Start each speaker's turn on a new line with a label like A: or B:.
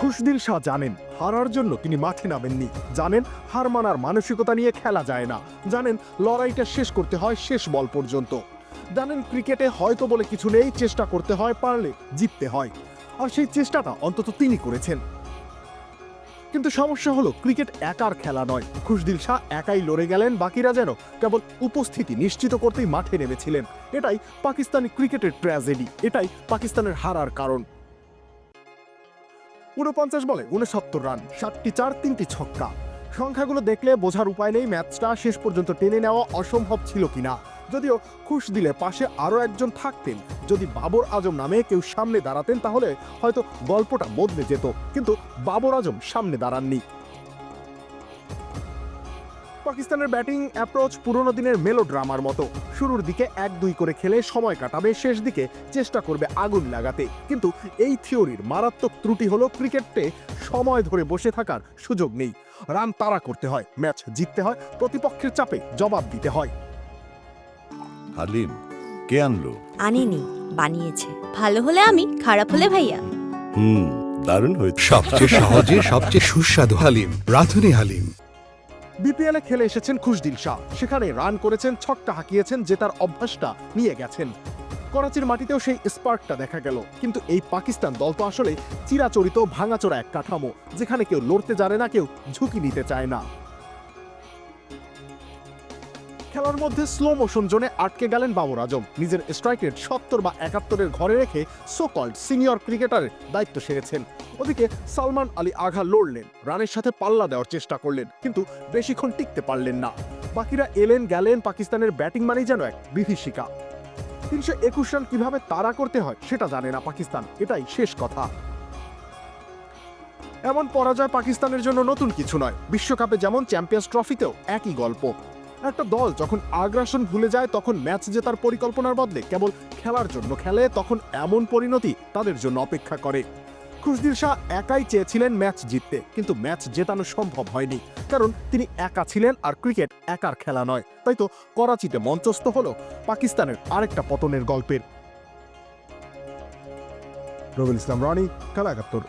A: খুশদিল শাহ জানেন, হারার জন্য তিনি মাঠে নামেননি। জানেন, হার মানার মানসিকতা নিয়ে খেলা যায় না। জানেন, লড়াইটা শেষ করতে হয় শেষ বল পর্যন্ত। জানেন, ক্রিকেটে হয়তো বলে কিছু নেই, চেষ্টা করতে হয়, পারলে জিততে হয়। আর সেই চেষ্টাটা অন্তত তিনি করেছেন। কিন্তু সমস্যা হলো, ক্রিকেট একার খেলা নয়। খুশদিল শাহ একাই লড়ে গেলেন, বাকিরা যেন কেবল উপস্থিতি নিশ্চিত করতেই মাঠে নেমেছিলেন। এটাই পাকিস্তানি ক্রিকেটের ট্র্যাজেডি, এটাই পাকিস্তানের হারার কারণ। উনপঞ্চাশ বলে উনসত্তর রান, সাতটি চার, তিনটি ছক্কা। সংখ্যাগুলো দেখলে বোঝার উপায় নেই ম্যাচটা শেষ পর্যন্ত টেনে নেওয়া অসম্ভব ছিল কিনা। যদিও খুশ দিলে পাশে আরও একজন থাকতেন। যদি বাবর আজম নামে কেউ সামনে দাঁড়াতেন তাহলে হয়তো গল্পটা বদলে যেত, কিন্তু বাবর আজম সামনে দাঁড়াননি। পাকিস্তানের ব্যাটিং অ্যাপ্রোচ পুরনো দিনের মেলো ড্রামার মতো। শুরুর দিকে এক দুই করে খেলে সময় কাটাবে শেষ দিকে চেষ্টা করবে আগুন লাগাতে। কিন্তু এই থিওরির মারাত্মক ত্রুটি হলো ক্রিকেটে সময় ধরে বসে থাকার সুযোগ নেই। রান তাড়া করতে হয় ম্যাচ জিততে হয় প্রতিপক্ষের চাপে জবাব দিতে হয়।
B: হালিম কে আনলো?
C: আনেনি বানিয়েছে। ভালো হলে আমি খারাপ হলে ভাইয়া।
B: হুম দারুণ হয়েছে।
D: সবচেয়ে সহজে সবচেয়ে সুস্বাদু হালিম রাধুনি হালিম।
A: বিপিএলে খেলে এসেছেন খুশদিল শাহ। সেখানে রান করেছেন ছকটা হাঁকিয়েছেন, জেতার অভ্যাসটা নিয়ে গেছেন। করাচির মাটিতেও সেই স্পার্কটা দেখা গেল। কিন্তু এই পাকিস্তান দল তো আসলে চিরাচরিত, ভাঙাচোরা এক কাঠামো, যেখানে কেউ লড়তে জানে না, কেউ ঝুঁকি নিতে চায় না। খেলার মধ্যে স্লো মোশন জোনে আটকে গেলেন বাবর আজম। নিজের স্ট্রাইক রেট সত্তর বা একাত্তরের ঘরে রেখে সোকল্ড সিনিয়র ক্রিকেটারের দায়িত্ব সেরেছেন। ওদিকে সালমান আলী আঘা লড়লেন, রানের সাথে পাল্লা দেওয়ার চেষ্টা করলেন, কিন্তু বেশিক্ষণ টিকতে পারলেন না। বাকিরা এলেন, গেলেন, পাকিস্তানের ব্যাটিং মানেই যেন এক বিভীষিকা। তিনশো একুশ রান কীভাবে তাড়া করতে হয় সেটা জানে না পাকিস্তান, এটাই শেষ কথা। এমন পরাজয় পাকিস্তানের জন্য নতুন কিছু নয়। বিশ্বকাপে যেমন চ্যাম্পিয়ন্স ট্রফিতেও একই গল্প। একটা দল যখন আগ্রাসন ভুলে যায়, তখন ম্যাচ জেতার পরিকল্পনার বদলে কেবল খেলার জন্য খেলে, তখন এমন পরিণতি তাদের জন্য অপেক্ষা করে। খুশদিল শাহ একাই চেয়েছিলেন ম্যাচ জিততে, কিন্তু ম্যাচ জেতানো সম্ভব হয়নি, কারণ তিনি একা ছিলেন আর ক্রিকেট একার খেলা নয়। তাই তো করাচিতে মঞ্চস্থ হলো পাকিস্তানের আরেকটা পতনের গল্পের। রবিল ইসলাম, রনি খেলা একাত্তর